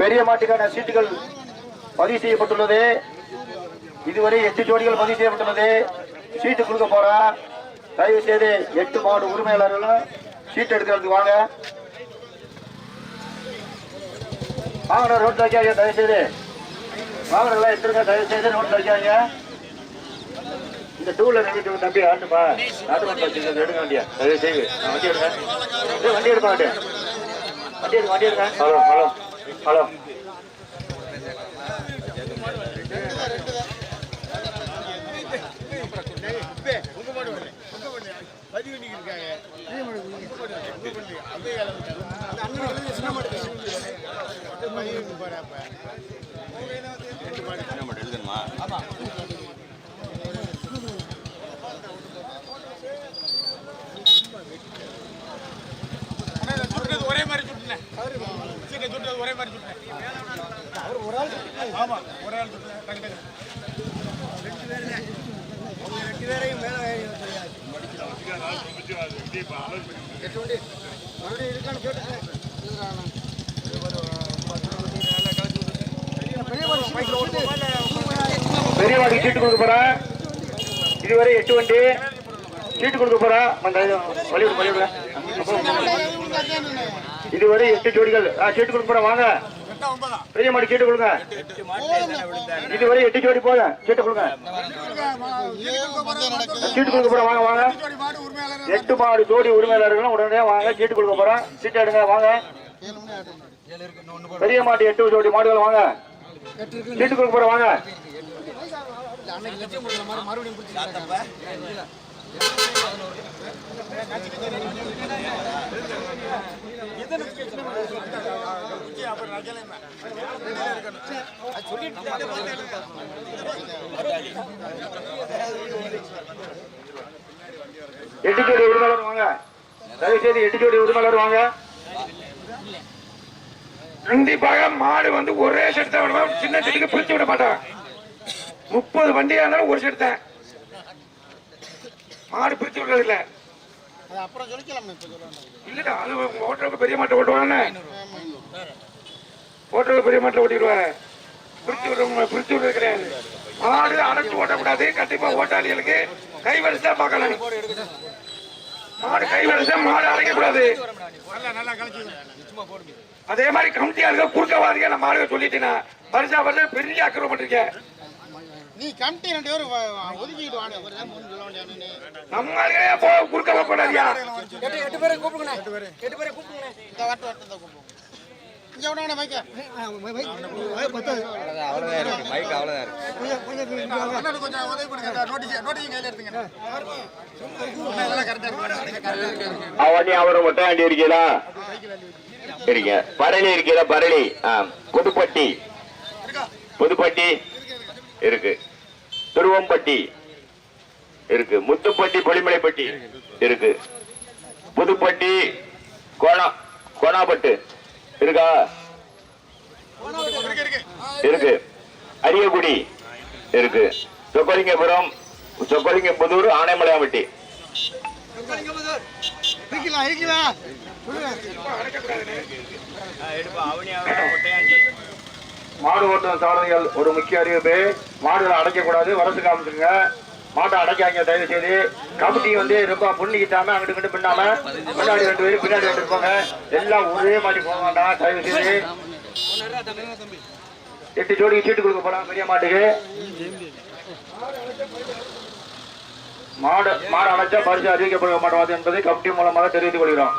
பெரிய மாட்டுக்கான சீட்டுகள் பதிவு செய்யப்பட்டுள்ளது. இதுவரை எட்டு ஜோடிகள் பதிவு செய்யப்பட்டுள்ளது. சீட்டு கொடுக்க போறா. தயவு செய்து எட்டு மாடு உரிமையாளர்களும் சீட்டு எடுக்கிறதுக்கு வாங்க. வாங்க ரோட் வைக்காங்க தயவு செய்து வாங்கினதெல்லாம் எடுத்துருங்க தயவு செய்து ரோட் வைக்காங்க இந்த டூல நின்றுட்டு தம்பி. ஆட்டுப்பா. ஆட்டு வண்டி வச்சுருங்க எடுங்க வண்டியா தயவு செய்து வண்டி எடுங்க வண்டி எடுக்க மாட்டேன் வண்டி எடுங்க வண்டி எடுங்க ஹலோ ஹலோ ஹலோ. சுட்டுறது ஒரே மாதிரி சுட்டுனேன் சுட்டுறது ஒரே மாதிரி ஆமா ஒரே ஆள் சுட்டுனேன் டக்கு டக்கு பெரிய வண்டி. சீட்டு கொடுக்க போறேன் இதுவரை எட்டு வண்டி. சீட்டு கொடுக்க இது வழிவிடு வழிவிடு இதுவரை எட்டு ஜோடிகள் ஆ, சீட்டு கொடுக்க வாங்க. பெரிய மாடி சீட்டு கொடுங்க இதுவரை எட்டு ஜோடி போதும் சீட்டு கொடுங்க சீட்டு கொடுக்க போறேன் வாங்க வாங்க. எட்டு மாடு ஜோடி உரிமையாளர்களும் உடனே வாங்க சீட்டு கொடுக்க போறோம் சீட்டு எடுங்க வாங்க. பெரிய மாட்டு எட்டு ஜோடி மாடுகள் வாங்க. சீட்டு கொடுக்க போறோம் வாங்க. மறுபடியும் எட்டிச்சோடி எட்டு உரிமையாளர் வாங்க. தயவு செய்து எட்டிச்சோடி ஜோடி உரிமையாளர் வாங்க. கண்டிப்பாக மாடு வந்து ஒரே செட் தான் விடுவேன் சின்ன செட்டுக்கு பிரிச்சு விட மாட்டான் முப்பது வண்டியா இருந்தாலும் ஒரு செட் தான். மாடு பிரிச்சு விடுறது இல்லை. அப்புறம் சொல்லிக்கலாம் இப்போ சொல்லணும் இல்லடா அது ஓட்டுறதுக்கு பெரிய மாட்டை ஓட்டுவானே ஓட்டுறதுக்கு பெரிய மாட்டை ஓட்டிடுவாரு. பிரிச்சு விடுறவங்க பிரிச்சு விடுறது கிடையாது. மாடு அடைச்சு ஓட்டக்கூடாது. கண்டிப்பா ஓட்டாளிகளுக்கு கை வரிசை தான் பார்க்கணும் மாடு கை வரிசை மாடு அடைக்கக்கூடாது. நல்லா நல்லா கழிச்சு அதே மாதிரி கமிட்டியாளுங்க குறுக்கவாதிக நான் மாடுக சொல்லிட்டேன் வருஷா வருஷம் பெரிய அக்கறை பண்ணிருக்கேன். நீ கமிட்டி ரெண்டு பேரும் ஒதுக்கிட்டு வாங்க ஒரு தான் மூணு சொல்ல வேண்டிய நீ நம்ம ஆளுகளே போ குறுக்க போடாதியா எட்டு எட்டு பேரை எட்டு பேரை கூப்பிடுங்கண்ணே. இந்த வட்டு வட்டு இந்த கூப்பிடுங்க. இங்கே விட மைக்க கொஞ்சம் உதவி பண்ணுங்க நோட்டீஸ் நோட்டீஸ் கையில் எடுத்துங்க. இதெல்லாம் கரெக்டாக அவனி அவரை ஒட்டாண்டி இருக்கீங்களா இருக்கீங்க. பரணி இருக்கீங்களா பரணி ஆ புதுப்பட்டி. புதுப்பட்டி. இருக்கு. துருவம்பட்டி இருக்கு. முத்துப்பட்டி பொலிமலைப்பட்டி இருக்கு. புதுப்பட்டி கோணா கோணாப்பட்டு இருக்கா? இருக்கு. அரியகுடி இருக்கு. அரியக்குடி இருக்கு சொக்கலிங்கபுரம் சொக்கலிங்கபுதூர் ஆனைமலையாம்பட்டி. இருக்கலாம் இருக்கலாம் மாடு ஓட்டும் சாரதிகள் ஒரு முக்கிய அறிவிப்பு. மாடுகளை அடைக்கக்கூடாது வரசு காமிச்சுங்க மாட்டை அடைக்காங்க தயவு செய்து கமிட்டி வந்து ரொம்ப புண்ணிக்கிட்டாம அங்கிட்டு இங்கிட்டு பின்னாம முன்னாடி ரெண்டு பேரும் பின்னாடி ரெண்டு போங்க. எல்லாம் ஒரே மாதிரி போக வேண்டாம் தயவு செய்து எட்டு ஜோடி சீட்டு கொடுக்க போலாம் பெரிய மாட்டுக்கு. மாடு மாடு அடைச்சா பரிசு அறிவிக்கப்பட மாட்டாது என்பதை கமிட்டி மூலமாக தெரிவித்துக் கொள்கிறோம்.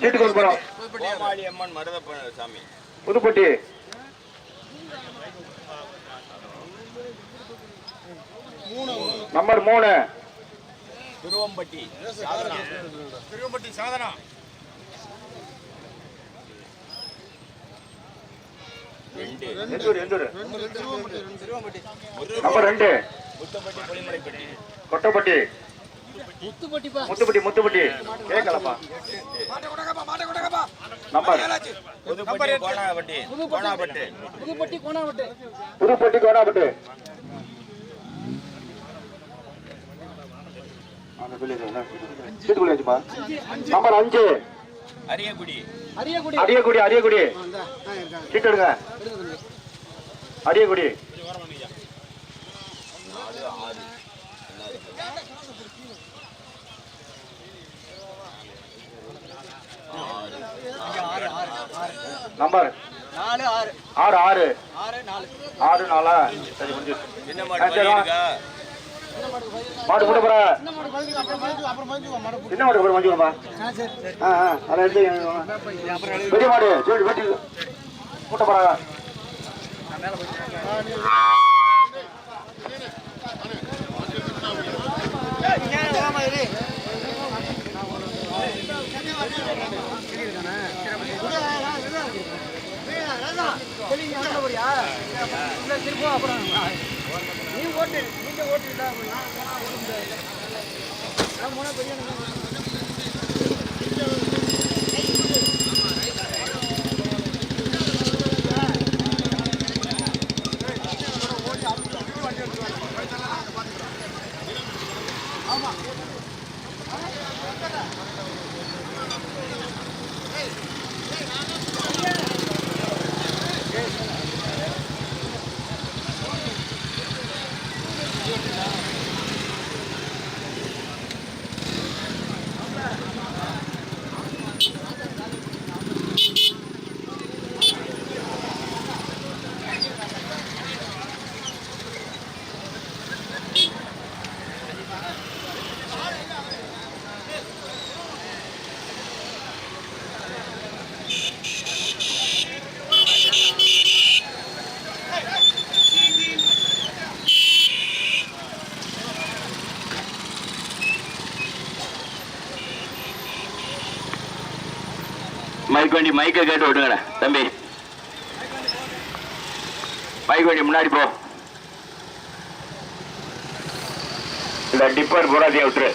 சீட்டு கொடுக்க போறோம். புதுப்பட்டி. நம்பர் மூணு. துருவம்பட்டி. திருவம்பட்டி சாதனா. நம்பர் ரெண்டு. முத்தப்பட்டி கொட்டப்பட்டி. முத்துப்பட்டி முத்துப்பட்டி கேட்கலப்பா நம்பர். புதுப்பட்டி புதுப்பட்டி. கோடாப்பட்டு நம்பர் அஞ்சு. அரியக்குடி அரியக்குடி அரியக்குடி. சீட்டு எடுங்க. அரியக்குடி நம்பர். ஆறு. ஆறு ஆறு. ஆறு நாலு. சரி முடிஞ்சு என்ன ஆ, மாடு கூட போற இந்த மாடு அப்புறம் ஆ ஆ ஆ அதை எடுத்து பெரிய மாடு சொல்லி வெட்டி கூட்ட போறாங்க நீ ஓட்டு ஓட்டு இல்ல அப்படின்னா நான் ஓட்ட முடியாது நான் போனா பெரிய மைக் வண்டி மைக்கை கேட்டு விட்டுங்கடா தம்பி மைக் வண்டி முன்னாடி போ. இந்த டிப்பர் புறாதியா விட்டுரு.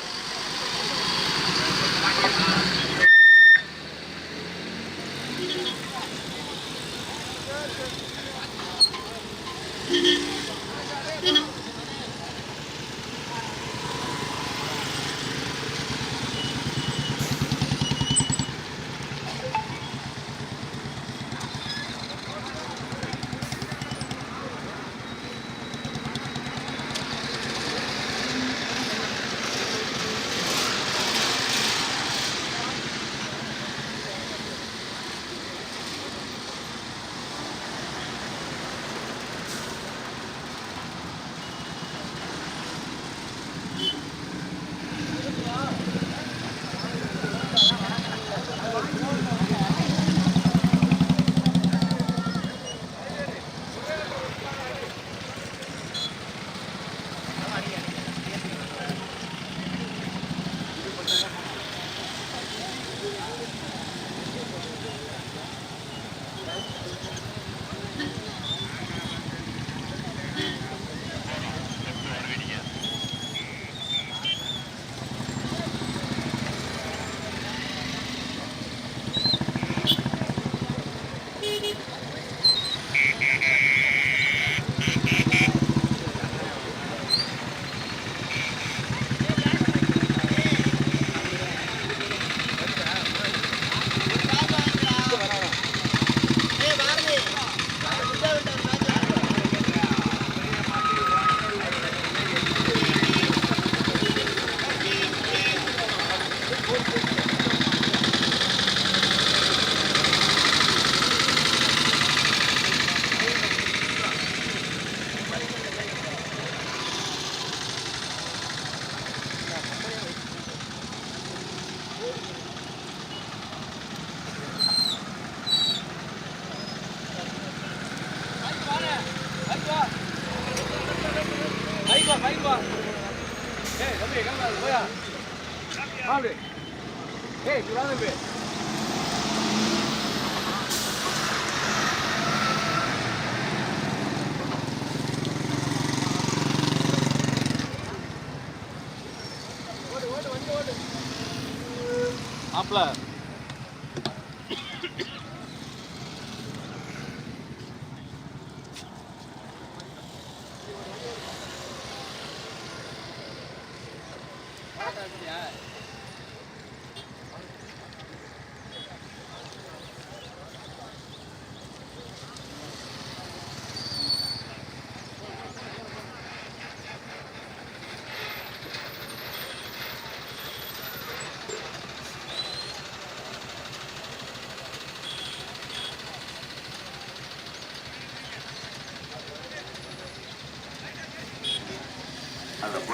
தம்பி கிளம்பி போயா அப்படி ஏய் குடா தம்பி மாப்பிள்ள.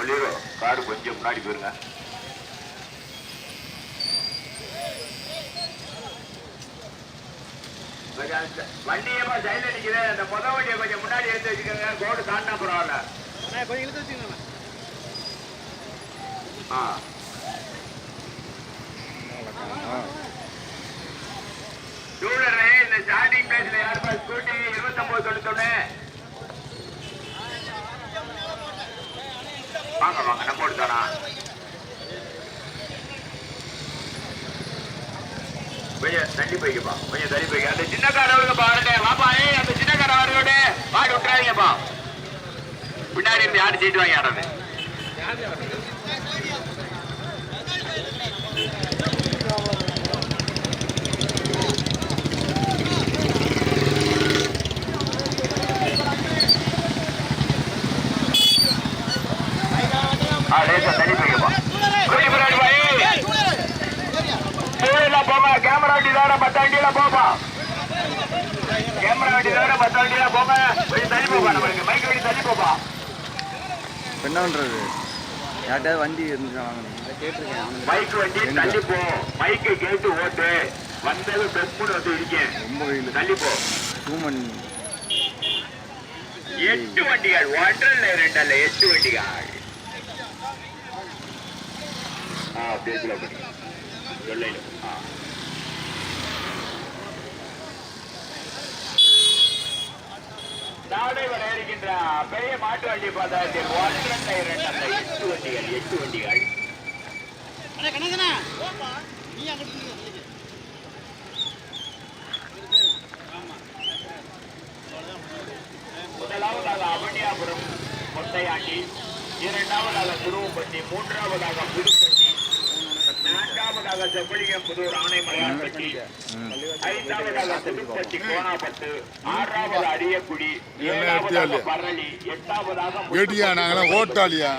ஜீரோ காடு கொஞ்சம் முன்னாடி போயிருங்க. வண்டியமா சைட்ல நிக்குது. அந்த புத வண்டியை கொஞ்சம் முன்னாடி எடுத்து வச்சுக்கோங்க. கோடு தாண்டா பரவாயில்ல. கொஞ்சம் இழுத்து வச்சுக்கோங்க. ஆ. டூலரு இந்த ஸ்டார்டிங் பிளேஸ்ல யாருப்பா ஸ்கூட்டி இருபத்தொன்பது தொண்ணூத்தொன்னு. வாங்க வாங்க நம்ம எடுத்தானா கொஞ்சம் தள்ளி போய்க்கப்பா. கொஞ்சம் தள்ளி போய்க்க. அந்த சின்ன காரவருக்கு பாருங்க. வாப்பா ஏ அந்த சின்ன காரை வருங்க விட்டுறாதீங்கப்பா. பின்னாடி இருந்து யாரு சீட்டு வாங்கி ஆடுறது? லேசா தள்ளி போய்க்கப்பா டூவீலர்ல போங்க கேமரா வண்டி வண்டியில போப்பா கேமரா வண்டி தவிர மத்த வண்டியில போங்க கொஞ்சம் தள்ளி போப்பா நம்மளுக்கு மைக் வண்டி தள்ளி போப்பா என்ன பண்றது? யார்கிட்டயாவது வண்டி இருந்துச்சு வாங்கணும். மைக் வண்டி தள்ளி போ. மைக்கை கேட்டு ஓட்டு. வந்தது பெம்முன்னு வந்து இருக்கேன். ரொம்ப வெயில். தள்ளி போ. டூ மணி எட்டு வண்டிகள் ஒன்றல்ல ரெண்டல்ல எட்டு வண்டிகள். ஆ பேசல சொல்லையில ஆ. நாளை வர இருக்கின்ற பெரிய மாட்டு வண்டி பார்த்தாச்சு ஒன்றல்ல எட்டு வண்டிகள் எட்டு வண்டிகள். நீ அங்கிட்டு புதூர் ஆனைமலையார் பட்டி ஓட்டாளியா?